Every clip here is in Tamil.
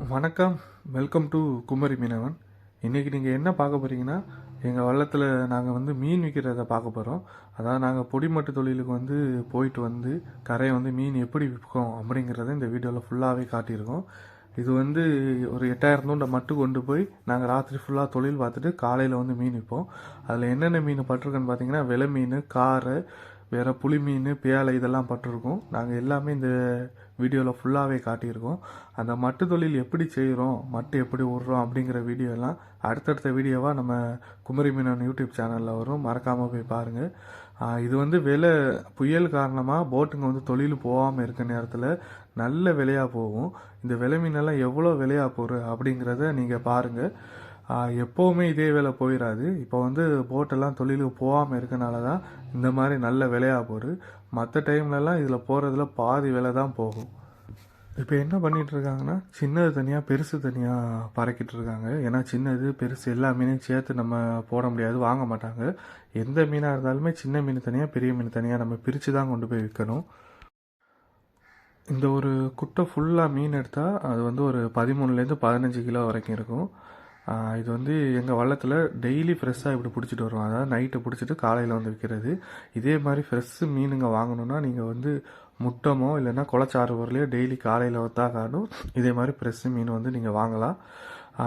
வணக்கம். வெல்கம் டு குமரி மீனவன். இன்றைக்கி நீங்கள் என்ன பார்க்க போகிறீங்கன்னா எங்கள் வள்ளத்தில் நாங்கள் வந்து மீன் விற்கிறத பார்க்க போகிறோம் அதாவது நாங்கள் பொடிமட்டு தொழிலுக்கு வந்து போயிட்டு வந்து கரையை வந்து மீன் எப்படி விற்கும் அப்படிங்கிறத இந்த வீடியோவில் ஃபுல்லாகவே காட்டியிருக்கோம். இது வந்து ஒரு எட்டாயிரம் தூண்டை மட்டும் கொண்டு போய் நாங்கள் ராத்திரி ஃபுல்லாக தொழில் பார்த்துட்டு காலையில் வந்து மீன் விற்போம் அதில் என்னென்ன மீன் பட்டிருக்குன்னு பார்த்தீங்கன்னா வெலை மீன் காரை வேறு புளி மீன் பேலை இதெல்லாம் பட்டிருக்கோம். நாங்கள் எல்லாமே இந்த வீடியோவில் ஃபுல்லாகவே காட்டியிருக்கோம். அந்த மட்டு தொழில் எப்படி செய்கிறோம் மட்டு எப்படி விட்றோம் அப்படிங்கிற வீடியோலாம் அடுத்தடுத்த வீடியோவாக நம்ம குமரி மீனன் யூடியூப் சேனலில் வரும். மறக்காமல் போய் பாருங்கள் இது வந்து விலை புயல் காரணமாக போட்டுங்க வந்து தொழில் போகாமல் இருக்க நேரத்தில் நல்ல விலையாக போகும். இந்த விலை மீனெல்லாம் எவ்வளோ விலையாக போகுது அப்படிங்கிறத நீங்கள் பாருங்கள் எப்போவுமே இதே வேலை போயிடாது இப்போ வந்து போட்டெல்லாம் தொழிலுக்கு போகாமல் இருக்கனால தான் இந்த மாதிரி நல்ல விலையாக போகுது. மற்ற டைம்லலாம் இதில் போகிறதுல பாதி விலை தான் போகும். இப்போ என்ன பண்ணிகிட்ருக்காங்கன்னா சின்னது தனியாக பெருசு தனியாக பறக்கிட்டு இருக்காங்க. ஏன்னா சின்னது பெருசு எல்லா மீனையும் சேர்த்து நம்ம போட முடியாது வாங்க மாட்டாங்க. எந்த மீனாக இருந்தாலுமே சின்ன மீன் தனியாக பெரிய மீன் தனியாக நம்ம பிரித்து தான் கொண்டு போய் விற்கணும். இந்த ஒரு குட்டை ஃபுல்லாக மீன் எடுத்தால் அது வந்து ஒரு பதிமூணுலேருந்து பதினஞ்சு கிலோ வரைக்கும் இருக்கும். இது வந்து எங்கள் வள்ளத்தில் டெய்லி ஃப்ரெஷ்ஷாக இப்படி பிடிச்சிட்டு வருவோம் அதாவது நைட்டை பிடிச்சிட்டு காலையில் வந்து விற்கிறது இதே மாதிரி ஃப்ரெஷ்ஷு மீனுங்க வாங்கணுன்னா நீங்கள் வந்து முட்டமோ இல்லைன்னா குளச்சாறு பொருளையோ டெய்லி காலையில் வந்தால் காணும் இதே மாதிரி ஃப்ரெஷ்ஷு மீன் வந்து நீங்கள் வாங்கலாம்.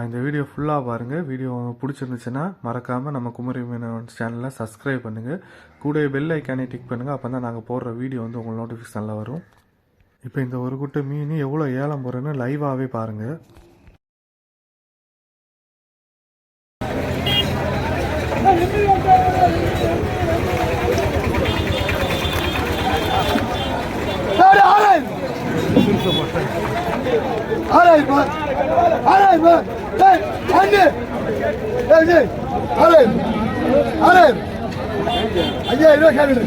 இந்த வீடியோ ஃபுல்லாக பாருங்கள் வீடியோ பிடிச்சிருந்துச்சுன்னா மறக்காமல் நம்ம குமரி மீனவன் சேனலை சப்ஸ்கிரைப் பண்ணுங்கள் கூட பெல் ஐக்கானே டிக் பண்ணுங்கள் அப்போ தான் நாங்கள் போடுற வீடியோ வந்து உங்களுக்கு நோட்டிஃபிகேஷனில் வரும். இப்போ இந்த ஒரு குட்டை மீன் எவ்வளோ ஏலம் போகிறேன்னு லைவாகவே பாருங்கள் bak. Arayın bak. Lan anne. Evde. Arayın. Arayın. Ayağı bırakın.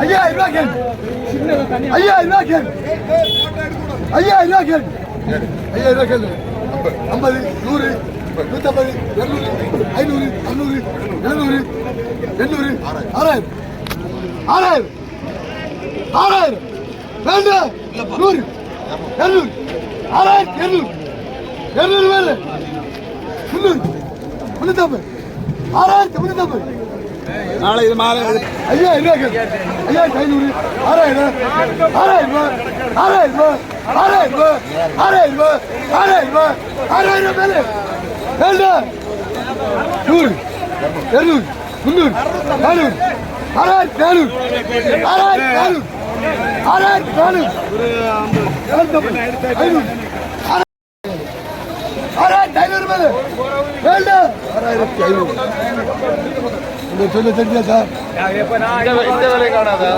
Ayağı bırakın. Ayağı bırakın. Ayağı bırakın. Ayağı bırakın. അമ്പത് നൂറ് നൂറ്റമ്പത് ഇരുന്നൂറ് അഞ്ഞൂറ് അഞ്ഞൂറ് എഴുന്നൂറ് എണ്ണൂറ് ആറായിരം ആറായിരം ആറായിരം രണ്ട് നൂറ് എണ്ണൂറ് ஆறாயிரம் ஆறாயிரம் வேண்டாம் நூறு இருநூறு ஆறாயிரத்தி இருநூறு இருநூறு வேலை முன்னூறு முன்னூத்தம்பது ஆறாயிரத்தி முன்னூத்தம்பது நாளை இது மாலை ஐயாயிரம் ரூபாய் ஐயாயிரத்தி ஐநூறு ஆறாயிரம் ஆறாயிரம் ரூபாய் ஆறாயிரம் ரூபாய் ஆறாயிரம் ரூபாய் ஆறாயிரம் ரூபாய் ஆறாயிரம் ரூபாய் ஆறாயிரம் மேலே வேண்டாம் நூறு இருநூறு முன்னூறு நானூறு ஆறாயிரத்தி நானூறு ஆறாயிரத்தி நானூறு ஆறாயிரத்தி நானூறு ஆறாயிரத்தி ஐநூறு மேலே ஆறாயிரத்தி ஐநூறு இந்த சொல்ல தெரிஞ்சா சார் இந்த விலை காணாதா